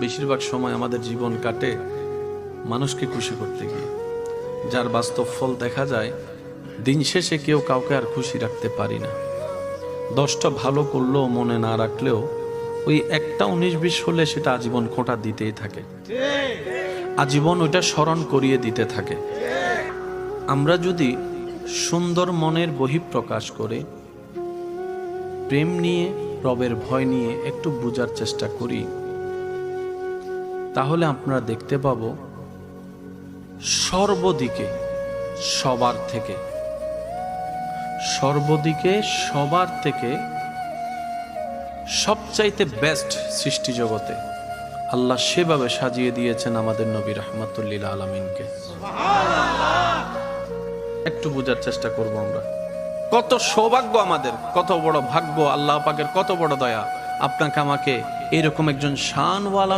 বেশিরভাগ সময় আমাদের জীবন কাটে মানুষকে খুশি করতে গিয়ে। যার বাস্তব ফল দেখা যায়, দিন শেষে কেউ কাউকে আর খুশি রাখতে পারি না। দশটা ভালো করলেও মনে না রাখলেও ওই একটা উনিশ বিশ হলে সেটা আজীবন খোঁটা দিতেই থাকে। আজীবন ওইটা স্মরণ করিয়ে দিতে থাকে। আমরা যদি সুন্দর মনের বহিঃপ্রকাশ করে, প্রেম নিয়ে, রবের ভয় নিয়ে একটু বোঝার চেষ্টা করি তাহলে আপনারা দেখতে পাব সর্বদিকে সবার থেকে। সর্বদিকে সবার থেকে সবচাইতে বেস্ট সৃষ্টি জগতে। আল্লাহ সেভাবে সাজিয়ে দিয়েছেন আমাদের নবী রহমতুল্লিল আলমিনকে। একটু বোঝার চেষ্টা করব আমরা। কত সৌভাগ্য আমাদের কত বড় ভাগ্য আল্লাহ পাকের কত বড় দয়া। আপনাকে আমাকে এরকম একজন শানওয়ালা